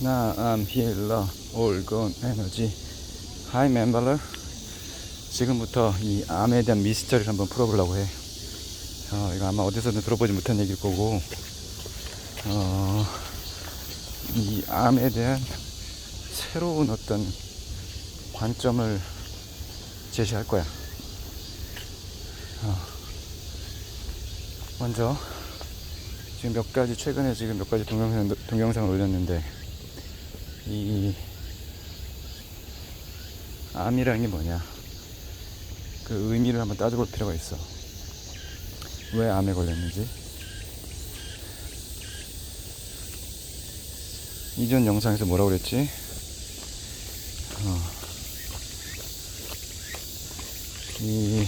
나 am healer, all gone energy. Hi, member. 지금부터 이 암에 대한 미스터리를 한번 풀어보려고 해. 어, 이거 아마 어디서든 들어보지 못한 얘기일 거고, 어, 이 암에 대한 새로운 어떤 관점을 제시할 거야. 어, 먼저, 지금 몇 가지, 최근에 지금 몇 가지 동영상, 동영상을 올렸는데, 이 암이라는 게 뭐냐? 그 의미를 한번 따져볼 필요가 있어. 왜 암에 걸렸는지? 이전 영상에서 뭐라고 그랬지? 어. 이,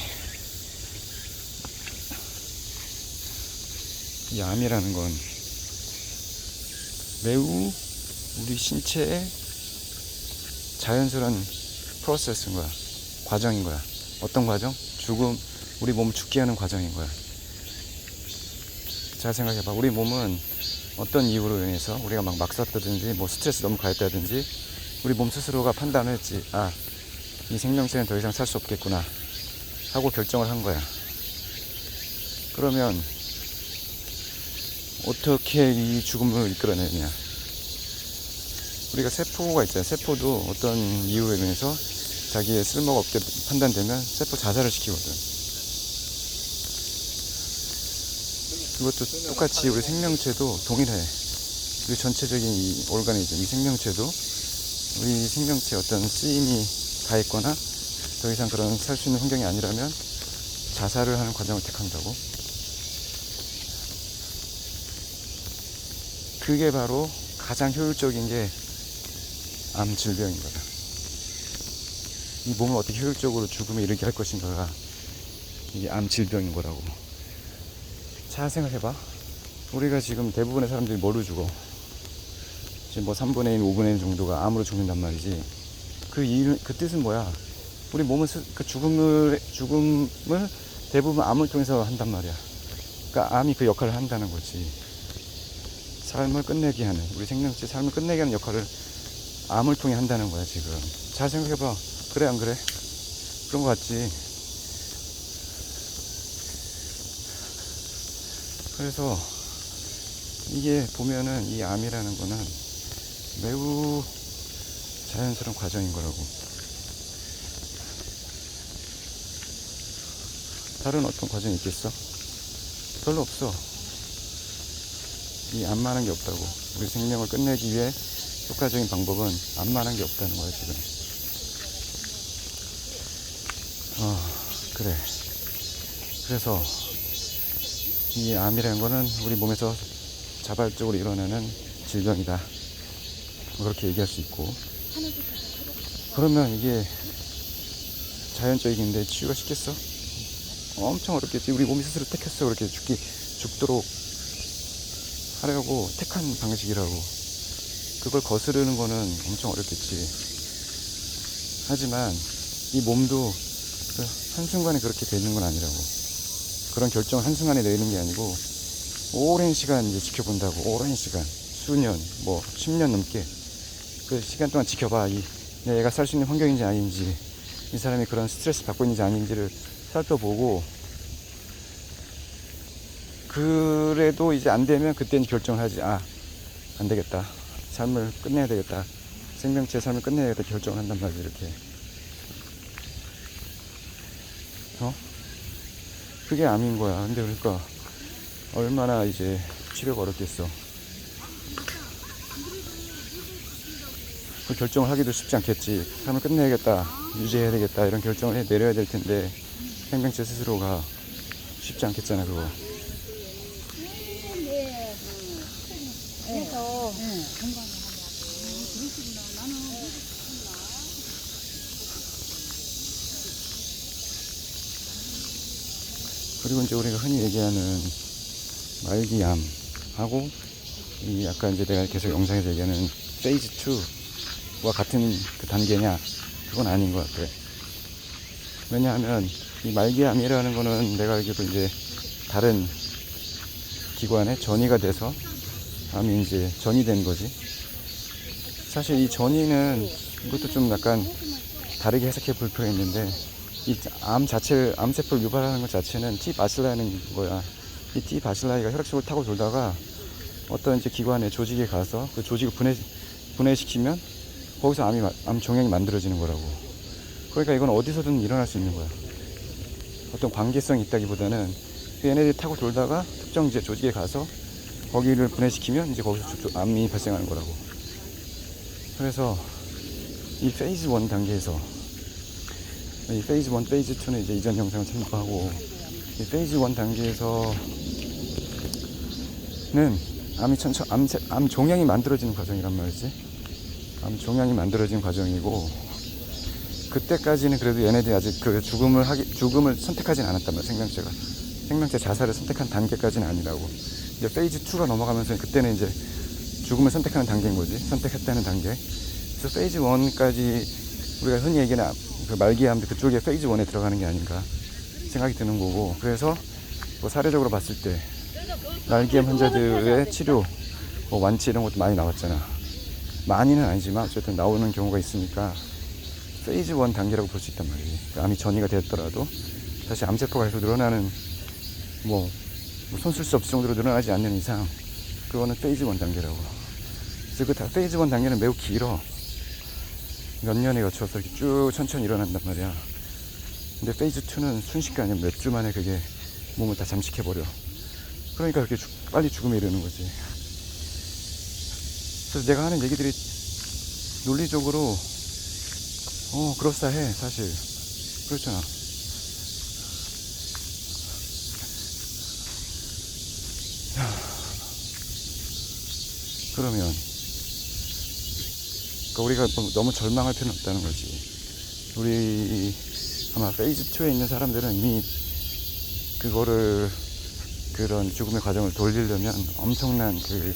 이 암이라는 건 매우 우리 신체의 자연스러운 프로세스인 거야. 과정인 거야. 어떤 과정? 죽음, 우리 몸 죽게 하는 과정인 거야. 잘 생각해봐. 우리 몸은 어떤 이유로 인해서 우리가 막막 쐈다든지 뭐 스트레스 너무 가했다든지 우리 몸 스스로가 판단을 했지. 아, 이 생명체는 더 이상 살 수 없겠구나. 하고 결정을 한 거야. 그러면 어떻게 이 죽음을 이끌어내냐. 우리가 세포가 있잖아요. 세포도 어떤 이유에 의해서 자기의 쓸모가 없게 판단되면 세포 자살을 시키거든. 그것도 똑같이 우리 생명체도 동일해. 우리 전체적인 이 오르가니즘, 이 생명체도 우리 생명체 어떤 쓰임이 다했거나 더 이상 그런 살 수 있는 환경이 아니라면 자살을 하는 과정을 택한다고. 그게 바로 가장 효율적인 게 암 질병인 거다. 이 몸을 어떻게 효율적으로 죽음에 이르게 할 것인가가 이게 암 질병인 거라고. 잘 생각해봐. 우리가 지금 대부분의 사람들이 뭐로 죽어? 지금 뭐 3분의 1, 5분의 1 정도가 암으로 죽는단 말이지. 그 이유, 그 뜻은 뭐야? 우리 몸은 스- 그 죽음을, 죽음을 대부분 암을 통해서 한단 말이야. 그러니까 암이 그 역할을 한다는 거지. 삶을 끝내게 하는, 우리 생명체 삶을 끝내게 하는 역할을 암을 통해 한다는 거야, 지금. 잘 생각해봐. 그래, 안 그래? 그런 거 같지. 그래서 이게 보면은 이 암이라는 거는 매우 자연스러운 과정인 거라고. 다른 어떤 과정이 있겠어? 별로 없어. 이 암만한 게 없다고. 우리 생명을 끝내기 위해 효과적인 방법은 암만한 게 없다는 거야, 지금. 어, 그래. 그래서 이 암이라는 거는 우리 몸에서 자발적으로 일어나는 질병이다. 그렇게 얘기할 수 있고. 그러면 이게 자연적인데 치유가 쉽겠어? 엄청 어렵겠지. 우리 몸이 스스로 택했어. 그렇게 죽기, 죽도록 하려고 택한 방식이라고. 그걸 거스르는 거는 엄청 어렵겠지. 하지만 이 몸도 그 한순간에 그렇게 되는 건 아니라고. 그런 결정을 한순간에 내리는 게 아니고 오랜 시간 이제 지켜본다고. 오랜 시간. 수년, 뭐 10년 넘게. 그 시간 동안 지켜봐. 이 내가 살 수 있는 환경인지 아닌지, 이 사람이 그런 스트레스 받고 있는지 아닌지를 살펴보고, 그래도 이제 안 되면 그때는 결정을 하지. 아, 안 되겠다. 삶을 끝내야 되겠다. 생명체의 삶을 끝내야 겠다. 결정을 한단 말이지, 이렇게. 어? 그게 암인 거야. 근데 그러니까, 얼마나 이제 치료가 어렵겠어. 그 결정을 하기도 쉽지 않겠지. 삶을 끝내야겠다. 유지해야 되겠다. 이런 결정을 해 내려야 될 텐데, 생명체 스스로가 쉽지 않겠잖아, 그거. 그리고 이제 우리가 흔히 얘기하는 말기암하고 이 아까 이제 내가 계속 영상에서 얘기하는 페이즈 2와 같은 그 단계냐 그건 아닌 것 같아. 왜냐하면 이 말기암이라는 거는 내가 알기로 이제 다른 기관에 전이가 돼서 암이 이제 전이 된 거지. 사실 이 전이는 이것도 좀 약간 다르게 해석해 볼 필요가 있는데 이 암 자체를 암세포를 유발하는 것 자체는 T 바실라는 거야. 이 T 바실라이가 혈액속을 타고 돌다가 어떤 이제 기관에 조직에 가서 그 조직을 분해 분해시키면 거기서 암이 마- 암 종양이 만들어지는 거라고. 그러니까 이건 어디서든 일어날 수 있는 거야. 어떤 관계성이 있다기보다는 그 얘네들이 타고 돌다가 특정 이제 조직에 가서 거기를 분해시키면 이제 거기서 암이 발생하는 거라고. 그래서 이 페이즈 1 단계에서 이 페이즈 1, 페이즈 2는 이제 이전 영상을 참고하고 이 페이즈 1 단계에서는 암이 천천 암, 세- 암 종양이 만들어지는 과정이란 말이지. 암 종양이 만들어지는 과정이고 그때까지는 그래도 얘네들이 아직 그 죽음을 하기 죽음을 선택하진 않았단 말이야 생명체가. 생명체 자살을 선택한 단계까지는 아니라고. 이제 페이즈 2가 넘어가면서 그때는 이제 죽음을 선택하는 단계인 거지. 선택했다는 단계. 그래서 페이즈 1까지 우리가 흔히 얘기하는 암, 그 말기암들 그쪽에 페이즈 1에 들어가는 게 아닌가 생각이 드는 거고 그래서 뭐 사례적으로 봤을 때 말기암 환자들의 치료 뭐 완치 이런 것도 많이 나왔잖아 많이는 아니지만 어쨌든 나오는 경우가 있으니까 페이즈 1 단계라고 볼 수 있단 말이지. 그 암이 전이가 됐더라도 다시 암세포가 계속 늘어나는 뭐, 뭐 손쓸 수 없을 정도로 늘어나지 않는 이상 그거는 페이즈 1 단계라고. 그래서 그 다- 페이즈 1 단계는 매우 길어. 몇 년에 거쳐서 이렇게 쭉 천천히 일어난단 말이야. 근데 페이즈 2는 순식간에 몇 주 만에 그게 몸을 다 잠식해버려. 그러니까 그렇게 죽- 빨리 죽음에 이르는 거지. 그래서 내가 하는 얘기들이 논리적으로 어, 그럴싸해, 사실. 그렇잖아. 야. 그러면, 그러니까 우리가 너무- 절망할 필요는 없다는 거지. 우리, 아마 페이즈 2에 있는 사람들은 이미 그거를, 그런 죽음의 과정을 돌리려면 엄청난 그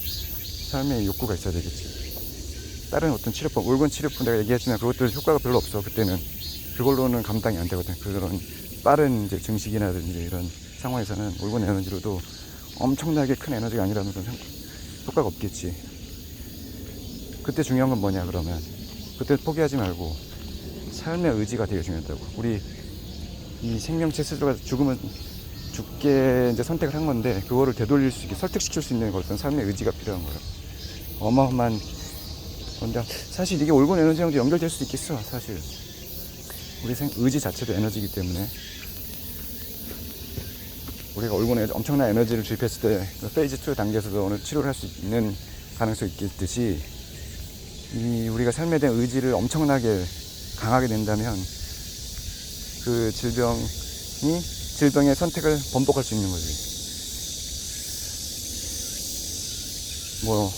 삶의 욕구가 있어야 되겠지. 다른 어떤 치료법, 울건 치료법 내가 얘기했지만 그것들 효과가 별로 없어. 그때는 그걸로는 감당이 안 되거든. 그런 빠른 이제 증식이라든지 이런 상황에서는 울건 에너지로도 엄청나게 큰 에너지가 아니라면 효과가 없겠지. 그때 중요한 건 뭐냐 그러면 그때 포기하지 말고 삶의 의지가 되게 중요하다고. 우리 이 생명체 스스로가 죽으면 죽게 이제 선택을 한 건데 그거를 되돌릴 수 있게 설득시킬 수 있는 어떤 삶의 의지가 필요한 거야. 어마어마한 건데 사실 이게 올곤 에너지랑도 연결될 수 있겠어 사실 우리 생, 의지 자체도 에너지이기 때문에 우리가 에너지, 엄청난 에너지를 주입했을 때그 페이즈 2 단계에서도 어느 치료를 할 수 있는 가능성이 있겠듯이 이 우리가 삶에 대한 의지를 엄청나게 강하게 된다면 그 질병이 질병의 선택을 번복할 수 있는 거지. 뭐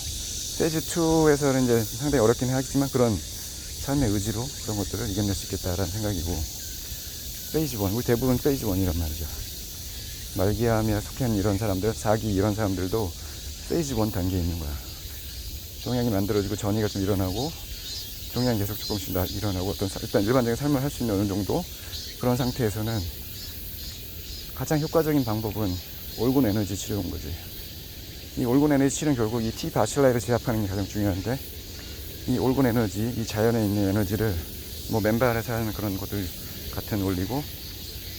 페이즈 2에서는 이제 상당히 어렵긴 하겠지만 그런 삶의 의지로 그런 것들을 이겨낼 수 있겠다라는 생각이고 페이즈 1 우리 대부분 페이즈 1이란 말이죠. 말기암이나 속한 이런 사람들 사기 이런 사람들도 페이즈 1 단계에 있는 거야 종양이 만들어지고 전이가 좀 일어나고 종양이 계속 조금씩 나- 일어나고 어떤 사- 일단 일반적인 삶을 할 수 있는 어느 정도 그런 상태에서는 가장 효과적인 방법은 올곤 에너지 치료인 거지 이 올곤 에너지 치료는 결국 이 T 바실라이를 제압하는 게 가장 중요한데 이 올곤 에너지, 이 자연에 있는 에너지를 뭐 맨발에서 하는 그런 것들 같은 원리고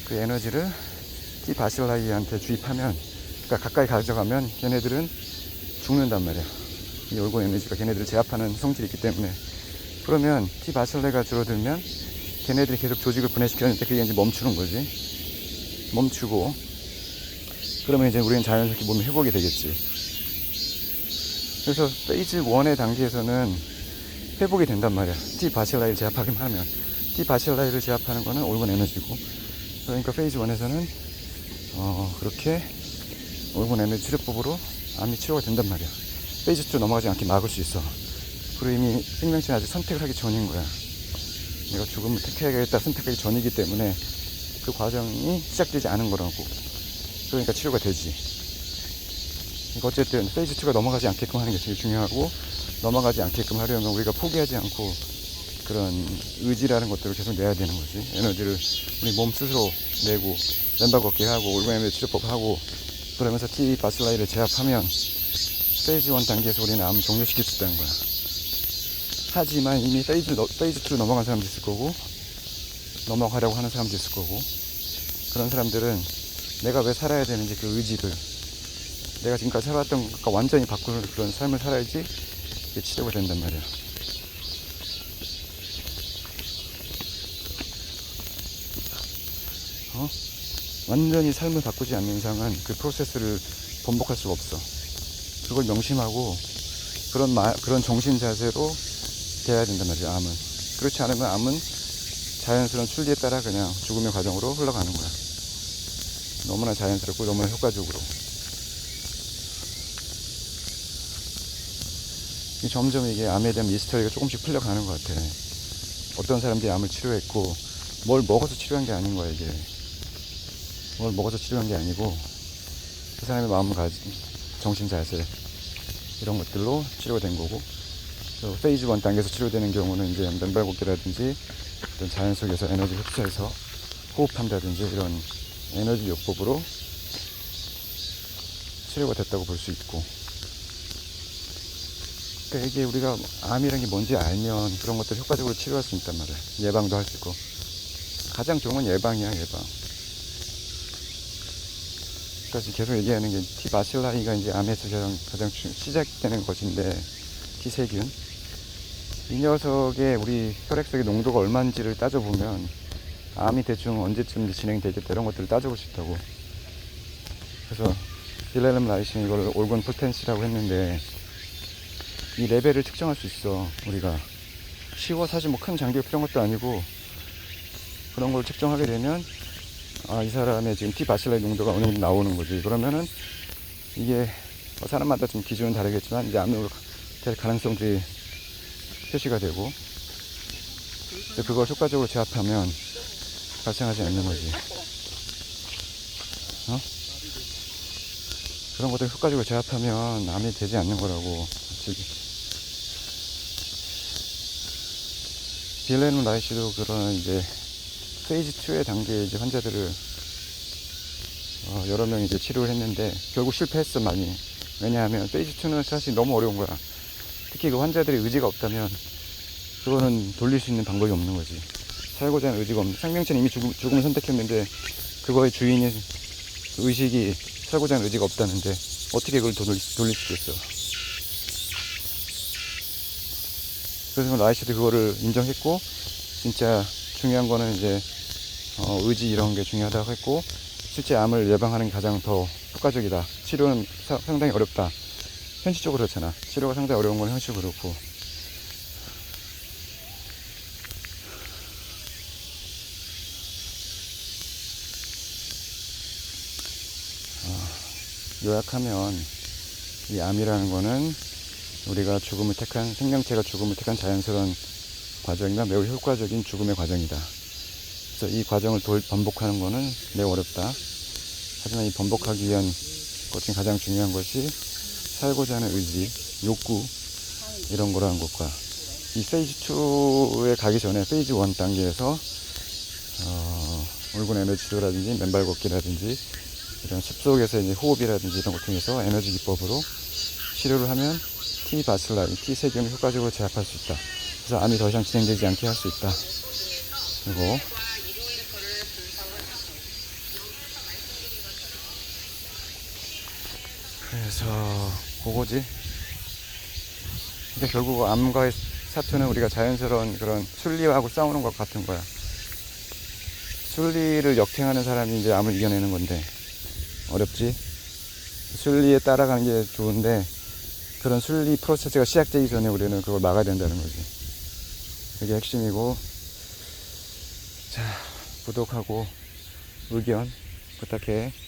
그 에너지를 T 바실라이한테 주입하면 그러니까 가까이 가져가면 걔네들은 죽는단 말이야. 이 올곤 에너지가 걔네들을 제압하는 성질이 있기 때문에 그러면 T 바실라이가 줄어들면 걔네들이 계속 조직을 분해시켰는데 그게 이제 멈추는 거지. 멈추고 그러면 이제 우리는 자연스럽게 몸이 회복이 되겠지. 그래서 페이즈 1의 단계에서는 회복이 된단 말이야. T 바실라이를 제압하기만 하면. T 바실라이를 제압하는 거는 올곤 에너지고. 그러니까 페이즈 1에서는 어, 그렇게 올곤 에너지 치료법으로 암이 치료가 된단 말이야. 페이즈 2 넘어가지 않게 막을 수 있어. 그리고 이미 생명체는 아직 선택을 하기 전인 거야. 내가 죽음을 택해야겠다 선택하기 전이기 때문에 그 과정이 시작되지 않은 거라고. 그러니까 치료가 되지. 그러니까 어쨌든 페이즈 2가 넘어가지 않게끔 하는 게 제일 중요하고 넘어가지 않게끔 하려면 우리가 포기하지 않고 그런 의지라는 것들을 계속 내야 되는 거지. 에너지를 우리 몸 스스로 내고 멤버 걷기 하고 에너지 치료법 하고 그러면서 T 바슬라이를 제압하면 페이즈 1 단계에서 우리는 암을 종료시킬 수 있다는 거야. 하지만 이미 페이즈, 너- 페이즈 2로 넘어간 사람도 있을 거고, 넘어가려고 하는 사람도 있을 거고, 그런 사람들은 내가 왜 살아야 되는지 그 의지를, 내가 지금까지 살아왔던 것과 완전히 바꾸는 그런 삶을 살아야지 치료가 된단 말이야. 어? 완전히 삶을 바꾸지 않는 이상은 그 프로세스를 번복할 수가 없어. 그걸 명심하고 그런 마, 그런 정신 자세로 돼야 된단 말이야, 암은. 그렇지 않으면 암은 자연스러운 순리에 따라 그냥 죽음의 과정으로 흘러가는 거야. 너무나 자연스럽고 너무나 효과적으로. 이 점점 이게 암에 대한 미스터리가 조금씩 풀려가는 것 같아. 어떤 사람들이 암을 치료했고, 뭘 먹어서 치료한 게 아닌 거야, 이게. 뭘 먹어서 치료한 게 아니고, 그 사람의 마음을 가진 정신 자세, 이런 것들로 치료가 된 거고, 또 페이즈 1 단계에서 치료되는 경우는 이제 맨발 걷기라든지, 어떤 자연 속에서 에너지 흡수해서 호흡한다든지 이런 에너지 요법으로 치료가 됐다고 볼 수 있고, 그러니까 이게 우리가 암이라는 게 뭔지 알면 그런 것들 효과적으로 치료할 수 있단 말이야. 예방도 할 수 있고. 가장 좋은 건 예방이야, 예방. 지금 계속 얘기하는 게 T바실라이가 이제 암에서 가장, 가장 주- 시작되는 것인데, T세균. 이 녀석의 우리 혈액 속의 농도가 얼마인지를 따져보면, 암이 대충 언제쯤 진행되겠다 이런 것들을 따져볼 수 있다고. 그래서 빌렐름 라이신 이걸 올건 포텐시라고 했는데, 이 레벨을 측정할 수 있어 우리가 쉬워 사실 뭐 큰 장비가 필요한 것도 아니고 그런 걸 측정하게 되면 아 이 사람의 지금 T 바실라의 농도가 어느 정도 나오는 거지. 그러면은 이게 뭐 사람마다 좀 기준은 다르겠지만 이제 암으로 될 가능성들이 표시가 되고 그걸 효과적으로 제압하면 발생하지 않는 거지. 어? 그런 것들 효과적으로 제압하면 암이 되지 않는 거라고 지금. 빌레는 라이시도 그런 이제 페이지 2의 단계의 이제 환자들을 어, 여러 명 이제 치료를 했는데 결국 실패했어 많이. 왜냐하면 페이지 2는 사실 너무 어려운 거야. 특히 그 환자들의 의지가 없다면 그거는 돌릴 수 있는 방법이 없는 거지. 살고자 하는 의지가 없는 생명체는 이미 죽음, 죽음을 선택했는데 그거의 주인이 의식이 살고자 하는 의지가 없다는데 어떻게 그걸 돌릴, 돌릴 수 있겠어. 그래서 라이시도 그거를 인정했고 진짜 중요한 거는 이제 어, 의지 이런 게 중요하다고 했고 실제 암을 예방하는 게 가장 더 효과적이다. 치료는 사- 상당히 어렵다. 현실적으로 그렇잖아. 치료가 상당히 어려운 건 현실적으로 그렇고. 어, 요약하면 이 암이라는 거는 우리가 죽음을 택한 생명체가 죽음을 택한 자연스러운 과정이나 매우 효과적인 죽음의 과정이다. 그래서 이 과정을 돌, 반복하는 것은 매우 어렵다. 하지만 이 반복하기 위한 것 중에 가장 중요한 것이 살고자 하는 의지, 욕구 이런 거라는 것과 이 페이지 2에 가기 전에 페이지 1 단계에서 어, 얼굴 에너지 치료라든지 맨발 걷기라든지 이런 숲속에서 이제 호흡이라든지 이런 걸 통해서 에너지 기법으로 치료를 하면 T 바슬라 이, T 세균을 효과적으로 제압할 수 있다. 그래서 암이 더 이상 진행되지 않게 할 수 있다. 그리고 그래서 그거지. 근데 결국 암과의 사투는 우리가 자연스러운 그런 순리하고 싸우는 것 같은 거야. 순리를 역행하는 사람이 이제 암을 이겨내는 건데 어렵지. 순리에 따라가는 게 좋은데 그런 순리 프로세스가 시작되기 전에 우리는 그걸 막아야 된다는 거지. 그게 핵심이고 자 구독하고 의견 부탁해.